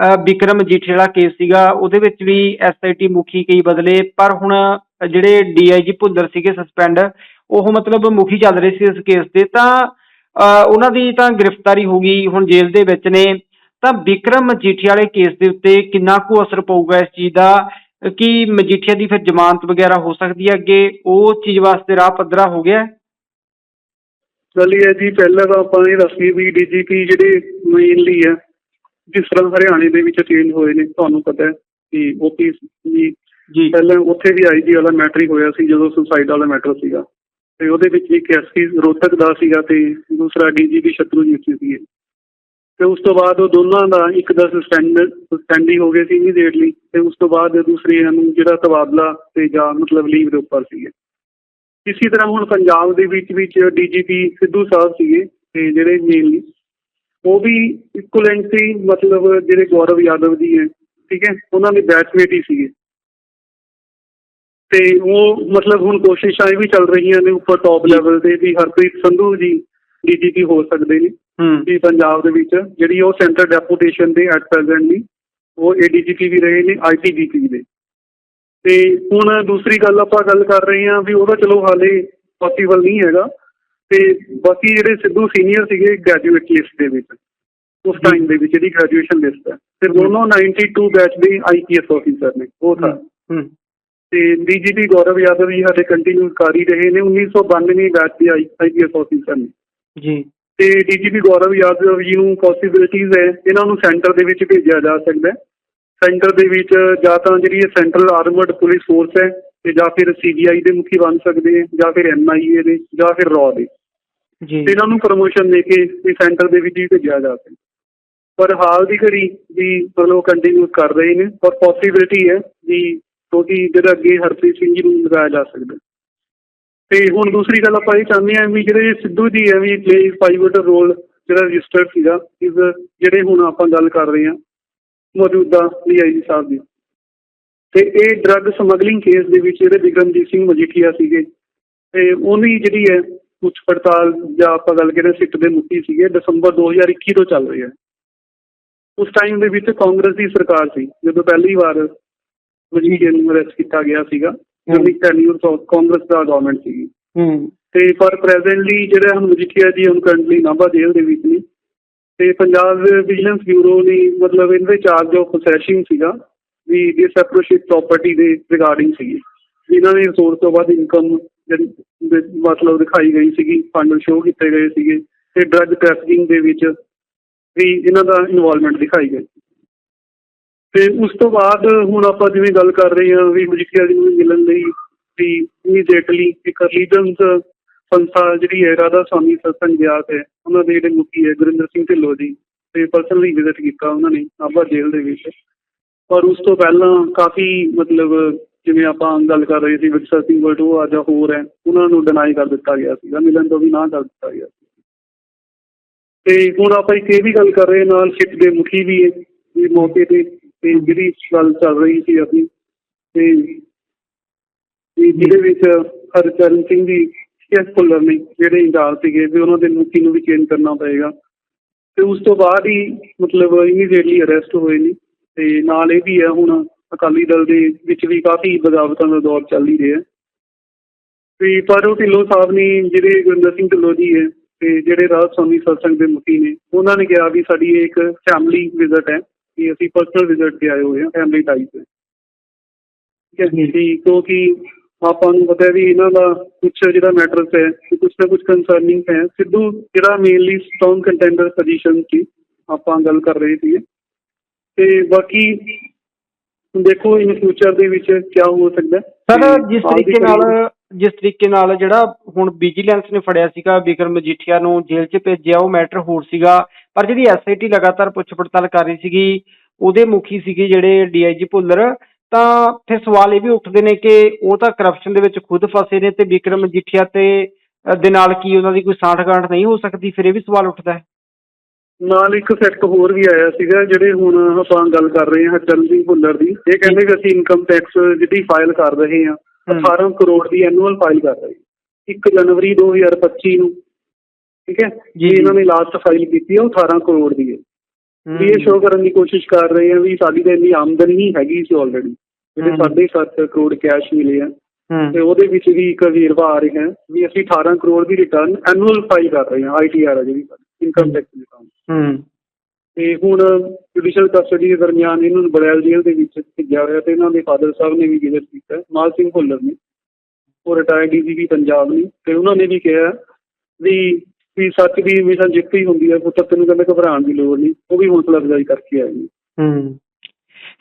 ਅਹ Vikram ਜੀਠੇ case ਸੀਗਾ, ਉਹਦੇ ਵਿੱਚ ਵੀ ਐਸਆਈਟੀ ਮੁਖੀ ਕਈ ਬਦਲੇ, ਪਰ ਹੁਣ ਜਿਹੜੇ ਡੀਆਈਜੀ ਭੁੱਲਰ ਸੀਗੇ ਸਸਪੈਂਡ ਉਹ ਮਤਲਬ ਮੁਖੀ ਚੱਲ ਰਹੇ ਸੀ ਇਸ ਕੇਸ ਦੇ ਤਾਂ ਉਹਨਾਂ ਦੀ ਤਾਂ ਗ੍ਰਿਫਤਾਰੀ ਹੋ ਗਈ ਹੁਣ ਜੇਲ੍ਹ ਦੇ ਵਿੱਚ ਨੇ। ਤਾਂ ਵਿਕਰਮ ਮਜੀਠੀਆ ਵਾਲੇ ਕੇਸ ਦੇ ਉੱਤੇ ਕਿੰਨਾ ਕੁ ਅਸਰ ਪਊਗਾ ਇਸ ਚੀਜ਼ ਦਾ? ਕਿ ਮਜੀਠੀਆ ਦੀ ਫਿਰ ਜ਼ਮਾਨਤ ਵਗੈਰਾ ਹੋ ਸਕਦੀ ਹੈ ਅੱਗੇ? ਉਹ ਚੀਜ਼ ਵਾਸਤੇ ਰਾਹ ਪੱਧਰਾ ਹੋ ਗਿਆ? ਹੈ? ਹੈ ਜੀ, ਪਹਿਲਾਂ ਤਾਂ ਆਪਾਂ ਇਹ ਦੱਸੀਏ ਵੀ ਡੀਜੀਪੀ ਜਿਹੜੇ ਮੇਨਲੀ ਹੈ ਜਿਸ ਤਰ੍ਹਾਂ ਹਰਿਆਣੇ ਦੇ ਵਿੱਚ ਚੇਂਜ ਹੋਏ ਨੇ ਤੁਹਾਨੂੰ ਪਤਾ ਹੈ ਕਿ ਓਪੀ ਜੀ। ਜੀ। ਪਹਿਲਾਂ ਉੱਥੇ ਵੀ ਆਈਜੀ ਵਾਲਾ ਮੈਟਰ ਹੀ ਹੋਇਆ ਸੀ ਜਦੋਂ ਸੁਸਾਈਡ ਵਾਲਾ ਮੈਟਰ ਸੀਗਾ। ਤੇ ਉਹਦੇ ਵਿੱਚ ਇੱਕ ਐਸਪੀ ਰੋਹਤਕ ਦਾ ਸੀਗਾ ਤੇ ਦੂਸਰਾ ਡੀਜੀਪੀ ਸ਼ਤਰੂਜੀਤ ਸਿੰਘ ਸੀ ਤੇ ਉਸ ਤੋਂ ਬਾਅਦ ਉਹ ਦੋਨਾਂ ਦਾ ਇੱਕ ਦਾ ਸਸਪੈਂਡ ਸਸਪੈਂਡ ਹੀ ਹੋ ਗਏ ਸੀ ਇਮੀਡੀਏਟਲੀ ਤੇ ਉਸ ਤੋਂ ਬਾਅਦ ਦੂਸਰੇ ਨੂੰ ਜਿਹੜਾ ਤਬਾਦਲਾ ਤੇ ਜਾਂ ਮਤਲਬ ਲੀਵ ਦੇ ਉੱਪਰ ਸੀਗੇ। ਇਸੇ ਤਰ੍ਹਾਂ ਹੁਣ ਪੰਜਾਬ ਦੇ ਵਿੱਚ ਵਿੱਚ ਡੀਜੀਪੀ ਸਿੱਧੂ ਸਾਹਿਬ ਸੀਗੇ ਤੇ ਜਿਹੜੇ ਮੇਨਲੀ ਉਹ ਵੀ ਇਕੁਅਲੈਂਟ ਸੀ ਮਤਲਬ ਜਿਹੜੇ ਗੌਰਵ ਯਾਦਵ ਜੀ ਹੈ ਠੀਕ ਹੈ ਉਹਨਾਂ ਦੇ ਬੈਚਮੇਟ ਹੀ ਸੀਗੇ। ਤੇ ਉਹ ਮਤਲਬ ਹੁਣ ਕੋਸ਼ਿਸ਼ਾਂ ਇਹ ਵੀ ਚੱਲ ਰਹੀਆਂ ਨੇ ਉੱਪਰ ਟੌਪ ਲੈਵਲ ਤੇ ਵੀ ਹਰਪ੍ਰੀਤ ਸੰਧੂ ਜੀ ਡੀਜੀਪੀ ਹੋ ਸਕਦੇ ਨੇ ਵੀ ਪੰਜਾਬ ਦੇ ਵਿੱਚ ਜਿਹੜੀ ਉਹ ਸੈਂਟਰ ਡੈਪੂਟੇਸ਼ਨ ਦੇ ਐਟ ਪ੍ਰੈਜ਼ੈਂਟਲੀ ਉਹ ਏਡੀਜੀਪੀ ਵੀ ਰਹੇ ਨੇ ਆਈਟੀਡੀਪੀ ਦੇ ਤੇ ਹੁਣ ਦੂਸਰੀ ਗੱਲ ਆਪਾਂ ਗੱਲ ਕਰ ਰਹੇ ਹਾਂ ਵੀ ਉਹਦਾ ਚਲੋ ਹਾਲੇ ਪੋਸੀਬਲ ਨਹੀਂ ਹੈਗਾ। ਤੇ ਬਾਕੀ ਜਿਹੜੇ ਸਿੱਧੂ ਸੀਨੀਅਰ ਸੀਗੇ ਗ੍ਰੈਜੂਏਟ ਲਿਸਟ ਦੇ ਵਿੱਚ ਉਸ ਟਾਈਮ ਦੇ ਵਿੱਚ ਜਿਹੜੀ ਗ੍ਰੈਜੂਏਸ਼ਨ ਲਿਸਟ ਹੈ ਤੇ ਦੋਨੋਂ 92 ਬੈਚ ਦੇ ਆਈਪੀਐਸ ਆਫੀਸਰ ਨੇ ਉਹ ਤਾਂ ਤੇ ਡੀਜੀਪੀ ਗੌਰਵ ਯਾਦਵ ਜੀ ਸਾਡੇ ਕੰਟੀਨਿਊ ਕਰ ਹੀ ਰਹੇ ਨੇ 1992 ਬੈਚ ਦੇ ਆਈਪੀਐਸ ਆਫੀਸਰ ਨੇ। ਜੀ। ਤੇ ਡੀਜੀਪੀ ਗੌਰਵ ਯਾਦਵ ਜੀ ਨੂੰ ਪੋਸਿਬਿਲਿਟੀਜ਼ ਹੈ ਇਹਨਾਂ ਨੂੰ ਸੈਂਟਰ ਦੇ ਵਿੱਚ ਭੇਜਿਆ ਜਾ ਸਕਦਾ ਹੈ। ਸੈਂਟਰ ਦੇ ਵਿੱਚ ਜਾਂ ਤਾਂ ਜਿਹੜੀ ਇਹ ਸੈਂਟਰਲ ਆਰਮਡ ਪੁਲਿਸ ਫੋਰਸ ਹੈ ਤੇ ਜਾਂ ਫਿਰ ਸੀਬੀਆਈ ਦੇ ਮੁਖੀ ਬਣ ਸਕਦੇ ਹੈ ਜਾਂ ਫਿਰ ਐਨਆਈਏ ਦੇ ਜਾਂ ਫਿਰ ਰॉ ਦੇ। ਜੀ। ਇਹਨਾਂ ਨੂੰ ਪ੍ਰਮੋਸ਼ਨ ਦੇ ਕੇ ਵੀ ਸੈਂਟਰ ਦੇ ਵਿੱਚ ਹੀ ਭੇਜਿਆ ਜਾ ਸਕਦਾ ਪਰ ਹਾਲ ਦੀ ਘੜੀ ਵੀ ਮਤਲਬ ਕੰਟੀਨਿਊ ਕਰ ਰਹੇ ਨੇ ਔਰ ਪੋਸਿਬਿਲਿਟੀ ਹੈ ਵੀ ਕਿਉਂਕਿ ਜਿਹੜਾ ਅੱਗੇ ਹਰਪ੍ਰੀਤ ਸਿੰਘ ਜੀ ਨੂੰ ਲਗਾਇਆ ਜਾ ਸਕਦਾ। ਤੇ ਹੁਣ ਦੂਸਰੀ ਗੱਲ ਆਪਾਂ ਇਹ ਚਾਹੁੰਦੇ ਹਾਂ ਵੀ ਜਿਹੜੇ ਸਿੱਧੂ ਜੀ ਹੈ ਵੀ ਪਲੇ ਪਾਈਵਟਲ ਰੋਲ ਜਿਹੜਾ ਰਜਿਸਟਰਡ ਸੀਗਾ ਇਸ ਜਿਹੜੇ ਹੁਣ ਆਪਾਂ ਗੱਲ ਕਰ ਰਹੇ ਹਾਂ ਮੌਜੂਦਾ ਡੀਆਈਜੀ ਸਾਹਿਬ ਦੀ। ਤੇ ਇਹ ਡਰੱਗ ਸਮਗਲਿੰਗ ਕੇਸ ਦੇ ਵਿੱਚ ਜਿਹੜੇ ਵਿਕਰਮਜੀਤ ਸਿੰਘ ਮਜੀਠੀਆ ਸੀਗੇ ਤੇ ਉਹਦੀ ਜਿਹੜੀ ਹੈ ਪੁੱਛ ਪੜਤਾਲ ਜਾਂ ਆਪਾਂ ਗੱਲ ਕਰੀਏ ਸਿੱਟ ਦੇ ਮੁਖੀ ਸੀਗੇ ਦਸੰਬਰ 2021 ਤੋਂ ਚੱਲ ਰਹੀ ਹੈ। ਉਸ ਟਾਈਮ ਦੇ ਵਿੱਚ ਕਾਂਗਰਸ ਦੀ ਸਰਕਾਰ ਸੀ ਜਦੋਂ ਪਹਿਲੀ ਵਾਰ ਮਜੀਠੀਆ ਨੂੰ ਅਰੈਸਟ ਕੀਤਾ ਗਿਆ ਸੀਗਾ ਜਿਹੜੀ ਟੈਨਿਊਰ ਕਾਂਗਰਸ ਦਾ ਗਵਰਨਮੈਂਟ ਸੀਗੀ। ਤੇ ਪਰ ਪ੍ਰੈਜ਼ੈਂਟਲੀ ਜਿਹੜੇ ਹੁਣ ਮਜੀਠੀਆ ਜੀ ਹੁਣ ਕਰੰਟਲੀ ਨਾਭਾ ਜੇਲ੍ਹ ਦੇ ਵਿੱਚ ਨੇ ਤੇ ਪੰਜਾਬ ਵਿਜੀਲੈਂਸ ਬਿਊਰੋ ਨੇ ਮਤਲਬ ਇਹਦੇ ਚਾਰਜ ਆਫ ਪੋਸੈਸਿੰਗ ਸੀਗਾ। ਵੀ ਡਿਸਐਪਰੋਸ਼ੀਟ ਪ੍ਰਾਪਰਟੀ ਦੇ ਰਿਗਾਰਡਿੰਗ ਸੀਗੀ। ਜਿਨ੍ਹਾਂ ਨੇ ਸੋਰਸ ਤੋਂ ਬਾਅਦ ਇਨਕਮ ਮਤਲਬ ਦਿਖਾਈ ਗਈ ਸੀਗੀ ਫੰਡ ਸ਼ੋਅ ਕੀਤੇ ਗਏ ਸੀਗੇ ਤੇ ਡਰੱਗ ਟ੍ਰੈਫਿਕਿੰਗ ਦੇ ਵਿੱਚ ਵੀ ਇਹਨਾਂ ਦਾ ਇਨਵੋਲਵਮੈਂਟ ਦਿਖਾਈ ਗਈ। ਤੇ ਉਸ ਤੋਂ ਬਾਅਦ ਹੁਣ ਆਪਾਂ ਜਿਵੇਂ ਗੱਲ ਕਰ ਰਹੇ ਹਾਂ ਵੀ ਮਜੀਠੀਆ ਜੀ ਨੂੰ ਮਿਲਣ ਲਈ ਵੀ ਇਮੀਡੀਏਟਲੀ ਇੱਕ ਰਿਲੀਜਨਸ ਸੰਸਥਾ ਜਿਹੜੀ ਹੈ, ਰਾਧਾ ਸਵਾਮੀ ਸਤਸੰਗ ਵਿਆਸ ਹੈ, ਉਹਨਾਂ ਦੇ ਜਿਹੜੇ ਮੁਖੀ ਹੈ ਗੁਰਿੰਦਰ ਸਿੰਘ ਢਿੱਲੋਂ ਜੀ, ਤੇ ਪਰਸਨਲੀ ਵਿਜ਼ਿਟ ਕੀਤਾ ਉਹਨਾਂ ਨੇ, ਨਾਭਾ ਜੇਲ੍ਹ ਦੇ ਵਿੱਚ। ਪਰ ਉਸ ਤੋਂ ਪਹਿਲਾਂ ਕਾਫੀ ਮਤਲਬ ਜਿਵੇਂ ਆਪਾਂ ਗੱਲ ਕਰ ਰਹੇ ਸੀ ਵਿਕਸਰ ਸਿੰਘ ਵਲਟ ਉਹ ਅੱਜ ਹੋਰ ਹੈ, ਉਹਨਾਂ ਨੂੰ ਡਿਨਾਈ ਕਰ ਦਿੱਤਾ ਗਿਆ ਸੀਗਾ, ਮਿਲਣ ਤੋਂ ਵੀ ਨਾ ਕਰ ਦਿੱਤਾ ਗਿਆ ਸੀ। ਤੇ ਹੁਣ ਆਪਾਂ ਇੱਕ ਇਹ ਵੀ ਗੱਲ ਕਰ ਰਹੇ ਨਾਲ ਸਿੱਖ ਦੇ ਮੁਖੀ ਵੀ ਹੈ ਇਹ ਮੌਕੇ ਤੇ ਤੇ ਜਿਹੜੀ ਗੱਲ ਚੱਲ ਰਹੀ ਸੀ ਅਸੀਂ ਤੇ ਜਿਹਦੇ ਵਿੱਚ ਹਰਚਰਨ ਸਿੰਘ ਦੀ ਐਸ ਭੁੱਲਰ ਨੇ ਜਿਹੜੇ ਇੰਚਾਰਜ ਸੀਗੇ, ਵੀ ਉਹਨਾਂ ਦੇ ਮੁਖੀ ਨੂੰ ਵੀ ਚੇਂਜ ਕਰਨਾ ਪਏਗਾ। ਤੇ ਉਸ ਤੋਂ ਬਾਅਦ ਹੀ ਮਤਲਬ ਇਮੀਡੀਏਟਲੀ ਅਰੈਸਟ ਹੋਏ ਨੇ। ਤੇ ਨਾਲ ਇਹ ਵੀ ਹੈ ਹੁਣ ਅਕਾਲੀ ਦਲ ਦੇ ਵਿੱਚ ਵੀ ਕਾਫੀ ਬਗਾਵਤਾਂ ਦਾ ਦੌਰ ਚੱਲ ਹੀ ਰਿਹਾ ਤੇ ਪਰ ਉਹ ਢਿੱਲੋਂ ਸਾਹਿਬ ਨੇ ਜਿਹੜੇ ਗੁਰਿੰਦਰ ਸਿੰਘ ਢਿੱਲੋਂ ਜੀ ਹੈ ਤੇ ਜਿਹੜੇ ਰਾਜ ਸਵਾਮੀ ਸਤਸੰਗ ਦੇ ਮੁਖੀ ਨੇ ਉਹਨਾਂ ਨੇ ਕਿਹਾ ਵੀ ਸਾਡੀ ਇਹ ਇੱਕ ਫੈਮਿਲੀ ਵਿਜ਼ਿਟ ਹੈ ਕਿ ਅਸੀਂ ਪਰਸਨਲ ਵਿਜ਼ਿਟ ਤੇ ਆਏ ਹੋਏ ਹਾਂ ਫੈਮਿਲੀ ਟਾਈਪ ਤੇ। ਠੀਕ ਹੈ ਜੀ ਕਿਉਂਕਿ ਆਪਾਂ ਨੂੰ ਪਤਾ ਹੈ ਵੀ ਇਹਨਾਂ ਦਾ ਕੁਝ ਜਿਹੜਾ ਮੈਟਰਸ ਹੈ ਕੁਝ ਨਾ ਕੁਝ ਕੰਸਰਨਿੰਗ ਹੈ। ਸਿੱਧੂ ਜਿਹੜਾ ਮੇਨਲੀ ਸਟਰੋਂਗ ਕੰਟੈਂਡਰ ਪੋਜੀਸ਼ਨ ਸੀ ਆਪਾਂ ਗੱਲ ਕਰ ਰਹੇ ਸੀ ਤੇ ਬਾਕੀ ਦੇਖੋ ਇਨ ਫਿਊਚਰ ਦੇ ਵਿੱਚ ਕੀ ਹੋ ਸਕਦਾ। ਸਰ ਜਿਸ ਤਰੀਕੇ ਨਾਲ ਜਿਸ ਤਰੀਕੇ ਨਾਲ ਜਿਹੜਾ ਹੁਣ ਵਿਜੀਲੈਂਸ ਨੇ ਫੜਿਆ ਸੀਗਾ ਵਿਕਰਮ ਮਜੀਠੀਆ ਨੂੰ ਜੇਲ੍ਹ 'ਚ ਭੇਜਿਆ ਉਹ ਮੈਟਰ ਹੋਰ ਸੀਗਾ। ਪਰ ਜਿਹੜੀ ਐਸਆਈਟੀ ਲਗਾਤਾਰ ਪੁੱਛ ਪੜਤਾਲ ਕਰ ਰਹੀ ਸੀਗੀ ਉਹਦੇ ਮੁਖੀ ਸੀਗੇ ਜਿਹੜੇ ਡੀਆਈਜੀ ਭੁੱਲਰ। ਤਾਂ ਫਿਰ ਸਵਾਲ ਇਹ ਵੀ ਉੱਠਦੇ ਨੇ ਕਿ ਉਹ ਤਾਂ ਕਰਪਸ਼ਨ ਦੇ ਵਿੱਚ ਖੁਦ ਫਸੇ ਨੇ ਤੇ ਵਿਕਰਮ ਮਜੀਠੀਆ ਤੇ ਦੇ ਨਾਲ ਕੀ ਉਹਨਾਂ ਦੀ ਕੋਈ ਸਾਂਠ-ਗਾਂਠ ਨਹੀਂ ਹੋ ਸਕਦੀ? ਫਿਰ ਇਹ ਵੀ ਸਵਾਲ ਉੱਠਦਾ ਹੈ। ਨਾਲ ਇੱਕ ਫੈਕਟ ਹੋਰ ਵੀ ਆਇਆ ਸੀਗਾ ਜਿਹੜੇ ਹੁਣ ਆਪਾਂ ਗੱਲ ਕਰ ਰਹੇ ਹਾਂ ਚਰਨਜੀਤ ਭੁੱਲਰ ਦੀ ਇਹ ਕਹਿੰਦੇ ਕਿ ਅਸੀਂ ਇਨਕਮ ਟੈਕਸ ਜਿਹੜੀ ਫਾਈਲ ਕਰ ਰਹੇ ਹਾਂ ਹਮ। 18 ਕਰੋੜ ਦੀ ਐਨੂਅਲ ਫਾਈਲ ਕਰ ਰਹੇ ਹਾਂ। 1 ਜਨਵਰੀ 2025 ਨੂੰ ਠੀਕ ਹੈ? ਜੀ, ਇਹਨਾਂ ਨੇ ਲਾਸਟ ਫਾਈਲ ਕੀਤੀ ਹੈ ਉਹ 18 ਕਰੋੜ ਦੀ ਹੈ। ਵੀ ਇਹ ਸ਼ੋਅ ਕਰਨ ਦੀ ਕੋਸ਼ਿਸ਼ ਕਰ ਰਹੇ ਆ ਵੀ ਸਾਡੀ ਤਾਂ ਇੰਨੀ ਆਮਦਨ ਹੀ ਹੈਗੀ ਸੀ ਆਲਰੇਡੀ ਜਿਹੜੇ। ਸਾਢੇ ਸੱਤ ਕਰੋੜ ਕੈਸ਼ ਮਿਲੇ ਆ। ਤੇ ਉਹਦੇ ਵਿੱਚ ਵੀ ਇੱਕ ਵੇਰਵਾ ਆ ਰਿਹਾ ਵੀ ਅਸੀਂ 18 ਕਰੋੜ ਦੀ ਰਿਟਰਨ ਐਨੂਅਲ ਫਾਈਲ ਕਰ ਰਹੇ ਹਾਂ ਆਈਟੀਆਰ ਆ ਜਿਹੜੀ। ਇਨਕਮ ਟੈਕਸ ਰਿਟਰਨ ਹੂੰ। ਤੇ ਹੁਣ ਜੁਡੀਸ਼ੀਅਲ ਕਸਟਡੀ ਦੇ ਦਰਮਿਆਨ ਇਹਨਾਂ ਨੂੰ ਬੜੈਲ ਜੇਲ੍ਹ ਦੇ ਵਿੱਚ ਭੇਜਿਆ ਹੋਇਆ ਤੇ ਇਹਨਾਂ ਦੇ ਫਾਦਰ ਸਾਹਿਬ ਨੇ ਵੀ ਵਿਜ਼ਿਟ ਕੀਤਾ। ਮਾਲ ਸਿੰਘ ਭੁੱਲਰ ਨੇ। ਉਹ ਰਿਟਾਇਰਡ ਡੀਜੀਪੀ ਪੰਜਾਬ ਨੇ। ਤੇ ਉਹਨਾਂ ਨੇ ਵੀ ਕਿਹਾ ਵੀ ਵੀ ਸੱਚ ਦੀ ਹਮੇਸ਼ਾ ਜਿੱਤ ਹੀ ਹੁੰਦੀ ਹੈ ਪੁੱਤਰ ਤੈਨੂੰ ਕਹਿੰਦੇ ਘਬਰਾਉਣ ਦੀ ਲੋੜ ਨਹੀਂ। ਉਹ ਵੀ ਹੌਸਲਾ ਅਫਜ਼ਾਈ ਕਰਕੇ ਆਏ ਨੇ। ਹੂੰ।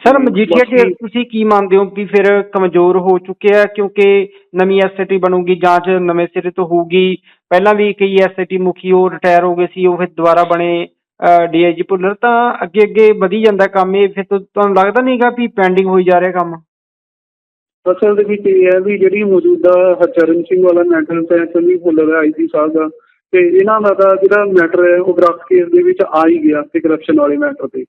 ਸਰ ਤੇ ਮਜੀਠੀਆ ਕੇਸ ਤੁਸੀਂ ਕੀ ਮੰਨਦੇ ਹੋ ਕਿ ਫਿਰ ਕਮਜ਼ੋਰ ਹੋ ਚੁੱਕਿਆ ਕਿਉਂਕਿ ਨਵੀਂ ਐਸਆਈਟੀ ਬਣੂਗੀ ਜਾਂਚ ਨਵੇਂ ਸਿਰੇ ਤੋਂ ਹੋਊਗੀ। ਪਹਿਲਾਂ ਵੀ ਕਈ ਐਸਆਈਟੀ ਮੁਖੀ ਉਹ ਰਿਟਾਇਰ ਹੋ ਗਏ ਸੀ ਉਹ ਫਿਰ ਦੁਬਾਰਾ ਬਣੇ ਡੀਆਈਜੀ ਭੁੱਲਰ। ਤਾਂ ਅੱਗੇ ਅੱਗੇ ਵਧੀ ਜਾਂਦਾ ਕੰਮ ਇਹ ਫਿਰ ਤੁ- ਤੁਹਾਨੂੰ ਲੱਗਦਾ ਨਹੀਂਗਾ ਵੀ ਪੈਂਡਿੰਗ ਹੋਈ ਜਾ ਰਿਹਾ ਕੰਮ? ਅਸਲ ਦੇ ਵਿੱਚ ਇਹ ਹੈ ਵੀ ਜਿਹੜੀ ਮੌਜੂਦਾ ਹਰਚਰਨ ਸਿੰਘ ਵਾਲਾ ਮੈਟਰ ਹੈ ਸੰਨੀ ਭੁੱਲਰ ਆਈਜੀ ਸਾਹਿਬ ਦਾ ਤੇ ਇਹਨਾਂ ਦਾ ਤਾਂ ਜਿਹੜਾ ਮੈਟਰ ਹੈ ਉਹ ਗ੍ਰਾਫਟ ਕੇਸ ਦੇ ਵਿੱਚ ਆ ਹੀ ਗਿਆ ਤੇ ਕਰਪਸ਼ਨ ਵਾਲੇ ਮੈਟਰ ਤੇ।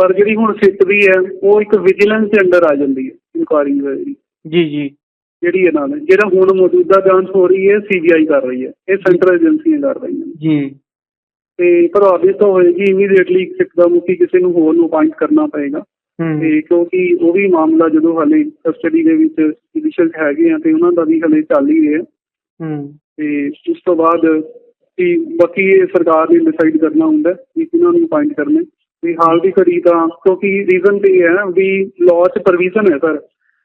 ਪਰ ਜਿਹੜੀ ਹੁਣ ਸਿੱਟ ਦੀ ਹੈ ਉਹ ਇੱਕ ਵਿਜੀਲੈਂਸ ਦੇ ਅੰਡਰ ਆ ਜਾਂਦੀ ਹੈ ਇਨਕੁਆਰੀ ਜਿਹੜੀ ਜੀ ਜੀ। ਜਿਹੜੀ ਇਹਨਾਂ ਨੇ ਜਿਹੜਾ ਹੁਣ ਮੌਜੂਦਾ ਜਾਂਚ ਹੋ ਰਹੀ ਹੈ ਸੀਬੀਆਈ ਕਰ ਰਹੀ ਹੈ ਇਹ ਸੈਂਟਰਲ ਏਜੰਸੀਆਂ ਕਰ ਰਹੀਆਂ ਨੇ ਜੀ। ਤੇ ਪ੍ਰਭਾਵਿਤ ਤਾਂ ਹੋਏਗੀ ਇਮੀਡੀਏਟਲੀ ਸਿੱਖ ਦਾ ਮੁਖੀ ਕਿਸੇ ਨੂੰ ਹੋਰ ਨੂੰ ਅਪਾਇੰਟ ਕਰਨਾ ਪਏਗਾ। ਤੇ ਕਿਉਂਕਿ ਉਹ ਵੀ ਮਾਮਲਾ ਜਦੋਂ ਹਾਲੇ ਕਸਟਡੀ ਦੇ ਵਿੱਚ ਜੁਡੀਸ਼ੀਅਲ ਹੈਗੇ ਆ ਤੇ ਉਹਨਾਂ ਦਾ ਵੀ ਹਲੇ ਚੱਲ ਹੀ ਰਿਹਾ। ਹੂੰ। ਤੇ ਉਸ ਤੋਂ ਬਾਅਦ ਕਿ ਬਾਕੀ ਇਹ ਸਰਕਾਰ ਨੇ ਡਿਸਾਈਡ ਕਰਨਾ ਹੁੰਦਾ ਕਿ ਕਿਹਨਾਂ ਨੂੰ ਅਪਾਇੰਟ ਕਰਨੇ ਵੀ ਹਾਲ ਦੀ ਘੜੀ ਤਾਂ ਕਿਉਂਕਿ ਰੀਜ਼ਨ ਤੇ ਹੈ ਵੀ ਲਾਅ 'ਚ ਪ੍ਰੋਵੀਜ਼ਨ ਹੈ ਸਰ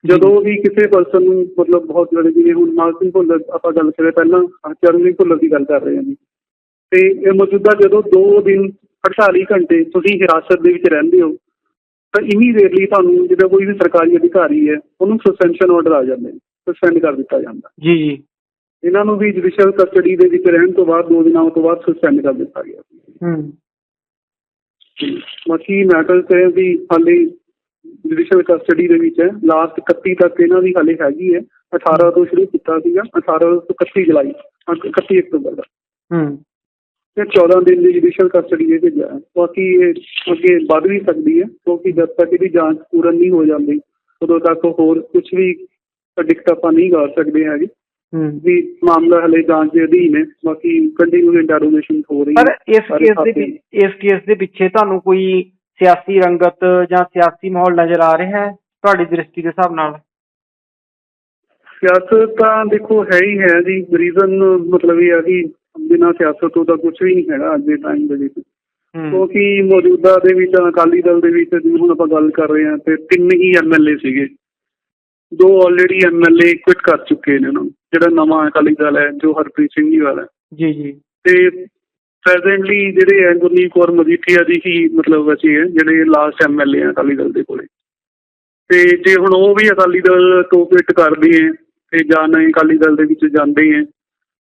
ਜਦੋਂ ਵੀ ਕਿਸੇ ਪਰਸਨ ਨੂੰ ਮਤਲਬ ਬਹੁਤ ਜਿਹੜੇ ਜਿਵੇਂ ਹੁਣ ਮਾਲ ਸਿੰਘ ਭੁੱਲਰ ਆਪਾਂ ਗੱਲ ਕਰੇ ਪਹਿਲਾਂ ਚਰਨ ਸਿੰਘ ਭੁੱਲਰ ਦੀ ਗੱਲ ਕਰ ਰਹੇ ਹਾਂ ਜੀ। ਤੇ ਇਹ ਮੌਜੂਦਾ ਜਦੋਂ 2 ਦਿਨ 48 ਘੰਟੇ ਤੁਸੀਂ ਹਿਰਾਸਤ ਦੇ ਵਿੱਚ ਰਹਿੰਦੇ ਹੋ ਤਾਂ ਇਮੀਡੀਏਟਲੀ ਤੁਹਾਨੂੰ ਜਿਹੜਾ ਕੋਈ ਵੀ ਸਰਕਾਰੀ ਅਧਿਕਾਰੀ ਹੈ ਉਹਨੂੰ ਸਸਪੈਂਸ਼ਨ ਆਰਡਰ ਆ ਜਾਂਦੇ ਨੇ ਸਸਪੈਂਡ ਕਰ ਦਿੱਤਾ ਜਾਂਦਾ। ਜੀ ਜੀ। ਇਹਨਾਂ ਨੂੰ ਵੀ ਜੁਡੀਸ਼ੀਅਲ ਕਸਟਡੀ ਦੇ ਵਿੱਚ ਰਹਿਣ ਤੋਂ ਬਾਅਦ ਦੋ ਦਿਨਾਂ ਤੋਂ ਬਾਅਦ ਸਸਪੈਂਡ ਕਰ ਦਿੱਤਾ ਗਿਆ। ਹੂੰ। ਬਾਕੀ ਮੈਟਰ ਤੇ ਵੀ ਹਾਲੇ ਜੁਡੀਸ਼ੀਅਲ ਕਸਟਡੀ ਦੇ ਵਿੱਚ ਹੈ। ਲਾਸਟ 31 ਤੱਕ ਇਹਨਾਂ ਦੀ ਹਾਲੇ ਹੈਗੀ ਹੈ। 18 ਤੋਂ ਸ਼ੁਰੂ ਕੀਤਾ ਸੀਗਾ। 18 ਤੋਂ 31 ਜੁਲਾਈ ਅ- 31 ਅਕਤੂਬਰ ਦਾ। ਹੂੰ। ਤੇ 14 ਦਿਨ ਦੀ ਜੁਡੀਸ਼ੀਅਲ ਕਸਟਡੀ ਦੇ ਭੇਜਿਆ ਹੈ। ਬਾਕੀ ਇਹ ਅੱਗੇ ਵੱਧ ਵੀ ਸਕਦੀ ਹੈ ਕਿਉਂਕਿ ਜਦ ਤੱਕ ਇਹਦੀ ਜਾਂਚ ਪੂਰਨ ਨਹੀਂ ਹੋ ਜਾਂਦੀ ਉਦੋਂ ਤੱਕ ਹੋਰ ਕੁਝ ਵੀ ਪ੍ਰਡਿਕਟ ਆਪਾਂ ਨਹੀਂ ਕਰ ਸਕਦੇ ਹੈਗੇ। ਵੀ ਮਾਮਲਾ ਹਲੇ ਜਾਂਚ ਦੇ ਅਧੀਨ ਹੈ ਬਾਕੀ ਕੰਟੀਨਿਊ ਇੰਟਰੋਗੇਸ਼ਨ ਹੋ ਰਹੀ ਪਰ ਹੈ ਇਸ ਕੇਸ ਦੇ ਇਸ ਕੇਸ ਦੇ ਪਿੱਛੇ ਤੁਹਾਨੂੰ ਕੋਈ ਸਿਆਸੀ ਰੰਗਤ ਜਾਂ ਸਿਆਸੀ ਮਾਹੌਲ ਨਜ਼ਰ ਆ ਰਿਹਾ ਹੈ ਤੁਹਾਡੀ ਦ੍ਰਿਸ਼ਟੀ ਦੇ ਹਿਸਾਬ ਨਾਲ? ਸਿਆਸਤ ਤਾਂ ਦੇਖੋ ਹੈ ਹੀ ਹੈ ਜੀ। ਰੀਜ਼ਨ ਮਤਲਬ ਇਹ ਹੈ ਕਿ ਬਿਨਾਂ ਸਿਆਸਤ ਤੋਂ ਤਾਂ ਕੁਝ ਵੀ ਨਹੀਂ ਹੈਗਾ ਅੱਜ ਦੇ ਟਾਈਮ ਦੇ ਵਿੱਚ। ਕਿਉਂਕਿ ਮੌਜੂਦਾ ਦੇ ਵਿੱਚ ਅਕਾਲੀ ਦਲ ਦੇ ਵਿੱਚ ਜਿਵੇਂ ਹੁਣ ਆਪਾਂ ਗੱਲ ਕਰ ਰਹੇ ਹਾਂ ਤੇ ਤਿੰਨ ਹੀ ਐਮਐਲਏ ਸੀਗੇ। ਦੋ ਆਲਰੇਡੀ ਐਮਐਲਏ ਕੁਇਟ ਕਰ ਚੁੱਕੇ ਨੇ ਉਹਨਾਂ ਨੂੰ ਜਿਹੜਾ ਨਵਾਂ ਅਕਾਲੀ ਦਲ ਹੈ ਜੋ ਹਰਪ੍ਰੀਤ ਸਿੰਘ ਜੀ ਵਾਲਾ। ਜੀ ਜੀ। ਤੇ ਪ੍ਰੈਜ਼ੈਂਟਲੀ ਜਿਹੜੇ ਹੈ ਗੁਰਨੀਤ ਕੌਰ ਮਜੀਠੀਆ ਜੀ ਹੀ ਮਤਲਬ ਅਸੀਂ ਹੈ ਜਿਹੜੇ ਲਾਸਟ ਐਮਐਲਏ ਆ ਅਕਾਲੀ ਦਲ ਦੇ ਕੋਲੇ। ਤੇ ਜੇ ਹੁਣ ਉਹ ਵੀ ਅਕਾਲੀ ਦਲ ਤੋਂ ਕੁਇਟ ਕਰਦੇ ਹੈ ਤੇ ਜਾਂ ਨਹੀਂ ਅਕਾਲੀ ਦਲ ਦੇ ਵਿੱਚ ਜਾਂਦੇ ਹੈ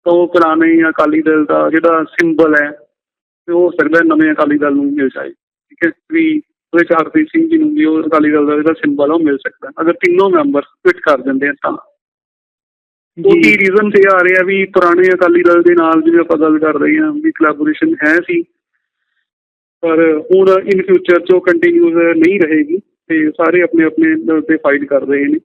ਤਾਂ ਉਹ ਪੁਰਾਣੇ ਅਕਾਲੀ ਦਲ ਦਾ ਜਿਹੜਾ ਸਿੰਬਲ ਹੈ ਤੇ ਉਹ ਸਕਦਾ ਨਵੇਂ ਅਕਾਲੀ ਦਲ ਨੂੰ ਮਿਲ ਜਾਏ। ਠੀਕ ਹੈ? ਵੀ ਉਹਦੇ ਚ ਹਰਪ੍ਰੀਤ ਸਿੰਘ ਜੀ ਨੂੰ ਵੀ ਉਹ ਅਕਾਲੀ ਦਲ ਦਾ ਜਿਹੜਾ ਸਿੰਬਲ ਉਹ ਮਿਲ ਸਕਦਾ। ਅਗਰ ਤਿੰਨੋਂ ਮੈਂਬਰ ਕੁਇਟ ਕਰ ਦਿੰਦੇ ਆ ਤਾਂ। ਉਹ ਕੀ ਰੀਜ਼ਨ ਤੇ ਆ ਰਿਹਾ ਵੀ ਪੁਰਾਣੇ ਅਕਾਲੀ ਦਲ ਦੇ ਨਾਲ ਜਿਵੇਂ ਆਪਾਂ ਗੱਲ ਕਰ ਰਹੇ ਹਾਂ ਵੀ ਕੋਲੈਬੋਰੇਸ਼ਨ ਹੈ ਸੀ ਪਰ ਹੁਣ ਇਨ ਫਿਊਚਰ ਚ ਕੰਟੀਨਿਊਸ ਨਹੀਂ ਰਹੇਗੀ ਤੇ ਸਾਰੇ ਆਪਣੇ ਆਪਣੇ ਤੇ ਫਾਈਟ ਕਰ ਰਹੇ ਨੇ।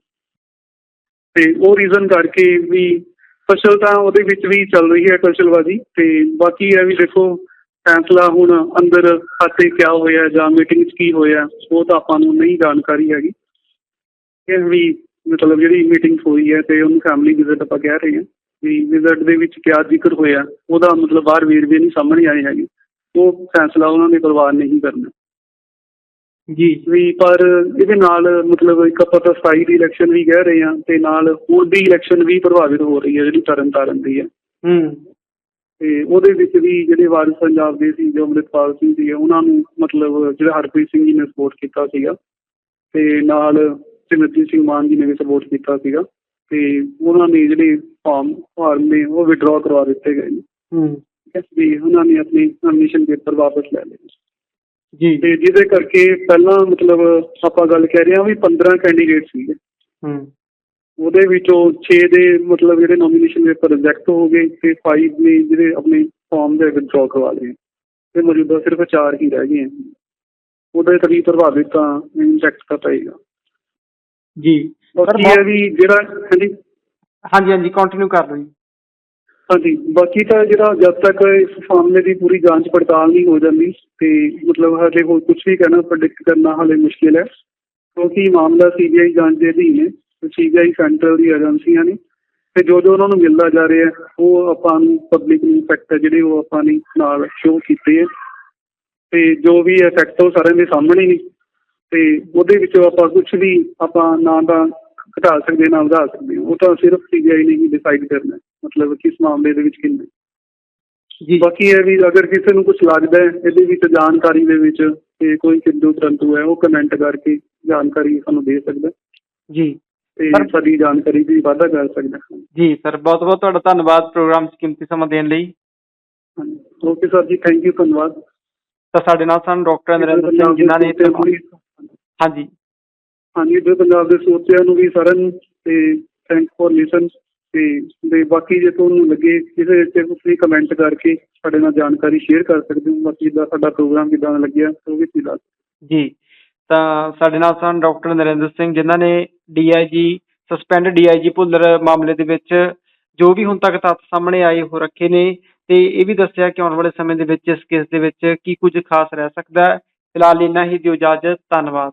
ਤੇ ਉਹ ਰੀਜ਼ਨ ਕਰਕੇ ਵੀ ਫਸਲ ਤਾਂ ਉਹਦੇ ਵਿੱਚ ਵੀ ਚੱਲ ਰਹੀ ਹੈ ਕਲਸ਼ਲਵਾਜੀ ਤੇ ਬਾਕੀ ਇਹ ਵੀ ਦੇਖੋ ਫੈਸਲਾ ਹੁਣ ਅੰਦਰ ਖਾਤੇ ਕਿਆ ਹੋਇਆ ਜਾਂ ਮੀਟਿੰਗ 'ਚ ਕੀ ਹੋਇਆ ਉਹ ਤਾਂ ਆਪਾਂ ਨੂੰ ਨਹੀਂ ਜਾਣਕਾਰੀ ਹੈਗੀ। ਇਹ ਵੀ ਮਤਲਬ ਜਿਹੜੀ ਮੀਟਿੰਗ ਹੋਈ ਹੈ ਤੇ ਉਹਨੂੰ ਫੈਮਿਲੀ ਵਿਜ਼ਿਟ ਆਪਾਂ ਕਹਿ ਰਹੇ ਹਾਂ ਵੀ ਵਿਜ਼ਿਟ ਦੇ ਵਿੱਚ ਕਿਆ ਜ਼ਿਕਰ ਹੋਇਆ ਉਹਦਾ ਮਤਲਬ ਬਾਹਰ ਵੇਰਵੇ ਨਹੀਂ ਸਾਹਮਣੇ ਆਏ ਹੈਗੇ। ਉਹ ਫੈਸਲਾ ਉਹਨਾਂ ਦੇ ਪਰਿਵਾਰ ਨੇ ਹੀ ਕਰਨਾ। ਜੀ। ਵੀ ਪਰ ਇਹਦੇ ਨਾਲ ਮਤਲਬ ਇੱਕ ਆਪਾਂ ਤਾਂ ਸਥਾਈ ਦੀ ਇਲੈਕਸ਼ਨ ਵੀ ਕਹਿ ਰਹੇ ਹਾਂ ਤੇ ਨਾਲ ਹੁਣ ਦੀ ਇਲੈਕਸ਼ਨ ਵੀ ਪ੍ਰਭਾਵਿਤ ਹੋ ਰਹੀ ਹੈ ਜਿਹੜੀ ਤਰਨ ਤਾਰਨ ਦੀ ਹੈ। ਹੂੰ। ਤੇ ਉਹਦੇ ਵਿੱਚ ਵੀ ਜਿਹੜੇ ਵਾਰਿਸ ਪੰਜਾਬ ਦੇ ਸੀ ਜੋ ਅੰਮ੍ਰਿਤਪਾਲ ਸਿੰਘ ਸੀ ਉਹਨਾਂ ਨੂੰ ਮਤਲਬ ਜਿਹੜਾ ਹਰਪ੍ਰੀਤ ਸਿੰਘ ਜੀ ਨੇ ਸਪੋਰਟ ਕੀਤਾ ਸੀਗਾ ਤੇ ਨਾਲ ਸਿਮਰਜੀਤ ਸਿੰਘ ਮਾਨ ਜੀ ਨੇ ਵੀ ਸਪੋਰਟ ਕੀਤਾ ਸੀਗਾ ਤੇ ਉਹਨਾਂ ਨੇ ਜਿਹੜੇ ਫਾਰਮ ਫਾਰਮ ਨੇ ਉਹ ਵਿਡਰਾਅ ਕਰਵਾ ਦਿੱਤੇ ਗਏ ਨੇ। ਹੂੰ। ਵੀ ਉਹਨਾਂ ਨੇ ਆਪਣੀ ਨੋਮੀਨੇਸ਼ਨ ਪੇਪਰ ਵਾਪਸ ਲੈ ਲਏ। ਜੀ। ਤੇ ਜਿਹਦੇ ਕਰਕੇ ਪਹਿਲਾਂ ਮਤਲਬ ਆਪਾਂ ਗੱਲ ਕਹਿ ਰਹੇ ਹਾਂ ਵੀ 15 ਕੈਂਡੀਡੇਟ ਸੀਗੇ। ਹੂੰ। ਉਹਦੇ ਵਿੱਚੋਂ 6 ਦੇ ਮਤਲਬ ਜਿਹੜੇ ਨੋਮੀਨੇਸ਼ਨ ਪੇਪਰ ਰਿਜੈਕਟ ਹੋ ਗਏ ਤੇ 5 ਨੇ ਜਿਹੜੇ ਆਪਣੇ ਫਾਰਮ ਦੇ ਵਿਦਡਰਾਅ ਕਰਵਾ ਲਏ। ਤੇ ਮੌਜੂਦਾ ਸਿਰਫ 4 ਹੀ ਰਹਿ ਗਏ। ਉਹਦੇ ਤਰੀ ਪ੍ਰਭਾਵਿਤ ਤਾਂ ਇੰਪੈਕਟ ਤਾਂ ਪਏਗਾ ਜੀ। ਬਾਕੀ ਇਹ ਵੀ ਜਿਹੜਾ ਹਾਂਜੀ। ਹਾਂਜੀ ਹਾਂਜੀ ਕੰਟੀਨਿਊ ਕਰ ਲਓ ਜੀ। ਹਾਂਜੀ। ਬਾਕੀ ਤਾਂ ਜਿਹੜਾ ਜਦ ਤੱਕ ਇਸ ਮਾਮਲੇ ਦੀ ਪੂਰੀ ਜਾਂਚ ਪੜਤਾਲ ਨਹੀਂ ਹੋ ਜਾਂਦੀ ਤੇ ਮਤਲਬ ਹਲੇ ਹੋਰ ਕੁਝ ਵੀ ਕਹਿਣਾ ਪ੍ਰੈਡਿਕਟ ਕਰਨਾ ਹਲੇ ਮੁਸ਼ਕਿਲ ਹੈ। ਕਿਉਂਕਿ ਮਾਮਲਾ ਸੀਬੀਆਈ ਜਾਂਚ ਦੇ ਅਧੀਨ ਹੈ। ਸੀਬੀਆਈ ਸੈਂਟਰਲ ਦੀ ਏਜੰਸੀਆਂ ਨੇ ਤੇ ਜੋ ਜੋ ਉਹਨਾਂ ਨੂੰ ਮਿਲਦਾ ਜਾ ਰਿਹਾ ਉਹ ਆਪਾਂ ਨੂੰ ਪਬਲਿਕ ਨੂੰ ਫੈਕਟ ਹੈ ਜਿਹੜੇ ਉਹ ਆਪਾਂ ਨੇ ਨਾਲ ਸ਼ੋਅ ਕੀਤੇ ਹੈ ਤੇ ਜੋ ਵੀ ਹੈ ਫੈਕਟ ਉਹ ਸਾਰਿਆਂ ਦੇ ਸਾਹਮਣੇ ਨੇ ਤੇ ਉਹਦੇ ਵਿੱਚੋਂ ਆਪਾਂ ਕੁਝ ਵੀ ਆਪਾਂ ਨਾ ਤਾਂ ਘਟਾ ਸਕਦੇ ਨਾ ਵਧਾ ਸਕਦੇ। ਉਹ ਤਾਂ ਸਿਰਫ ਸੀਬੀਆਈ ਨੇ ਹੀ ਡਿਸਾਈਡ ਕਰਨਾ ਮਤਲਬ ਕਿਸ ਮਾਮਲੇ ਦੇ ਵਿੱਚ ਕਿੰਨੇ ਜੀ। ਬਾਕੀ ਇਹ ਵੀ ਅਗਰ ਕਿਸੇ ਨੂੰ ਕੁਝ ਲੱਗਦਾ ਹੈ ਇਹਦੇ ਵਿੱਚ ਜਾਣਕਾਰੀ ਦੇ ਵਿੱਚ ਤੇ ਕੋਈ ਕਿੰਦੂ ਪ੍ਰੰਤੂ ਹੈ ਉਹ ਕਮੈਂਟ ਕਰਕੇ ਜਾਣਕਾਰੀ ਸਾਨੂੰ ਦੇ ਸਕਦਾ ਜੀ। ਤੇ ਸਾਡੀ ਜਾਣਕਾਰੀ ਵੀ ਵਾਧਾ ਕਰ ਸਕਦਾ। ਹੈ ਜੀ ਸਰ ਬਹੁਤ ਬਹੁਤ ਤੁਹਾਡਾ ਧੰਨਵਾਦ ਪ੍ਰੋਗਰਾਮ 'ਚ ਕੀਮਤੀ ਸਮਾਂ ਦੇਣ ਲਈ। ਹਾਂਜੀ। Okay sir ji thank you ਧੰਨਵਾਦ। ਤਾਂ ਸਾਡੇ ਨਾਲ ਸਨ ਡਾਕਟਰ ਨਰਿੰਦਰ ਸਿੰਘ ਜਿਨ੍ਹਾਂ ਨੇ ਹਾਂਜੀ। ਹਾਂਜੀ ਜੋ ਪੰਜਾਬ ਦੇ ਸੋਚਿਆਂ ਨੂੰ ਵੀ ਸਾਰਿਆਂ ਨੂੰ ਤੇ ਥੈਂਕ ਫॉर ਲਿਸਨ ਤੇ ਤੇ ਬਾਕੀ ਜੇ ਤੁਹਾਨੂੰ ਲੱਗੇ ਕਿਸੇ ਵਿੱਚ ਤੁਸੀਂ ਕਮੈਂਟ ਕਰਕੇ ਸਾਡੇ ਨਾਲ ਜਾਣਕਾਰੀ ਸ਼ੇਅਰ ਕਰ ਸਕਦੇ ਹੋ ਬਾਕੀ ਦਾ ਸਾਡਾ ਪ੍ਰੋਗਰਾਮ ਕਿਦਾਂ ਲੱਗਿਆ ਉਹ ਵੀ ਤੁਸੀਂ ਦੱਸ ਜੀ। ਤਾਂ ਸਾਡੇ ਨਾਲ ਸਨ ਡਾਕਟਰ ਨਰਿੰਦਰ ਸਿੰਘ, ਜਿਨ੍ਹਾਂ ਨੇ ਡੀਆਈਜੀ ਸਸਪੈਂਡ ਡੀਆਈਜੀ ਭੁੱਲਰ ਮਾਮਲੇ ਦੇ ਵਿੱਚ ਜੋ ਵੀ ਹੁਣ ਤੱਕ ਤੱਥ ਸਾਹਮਣੇ ਆਏ ਹੋ ਰੱਖੇ ਨੇ ਤੇ ਇਹ ਵੀ ਦੱਸਿਆ ਕਿ ਆਉਣ ਵਾਲੇ ਸਮੇਂ ਦੇ ਵਿੱਚ ਇਸ ਕੇਸ ਦੇ ਵਿੱਚ ਕੀ ਕੁਝ ਖਾਸ ਰਹਿ ਸਕਦਾ ਹੈ। ਫਿਲਹਾਲ ਇੰਨਾ ਹੀ, ਦਿਓ ਇਜਾਜ਼ਤ, ਧੰਨਵਾਦ।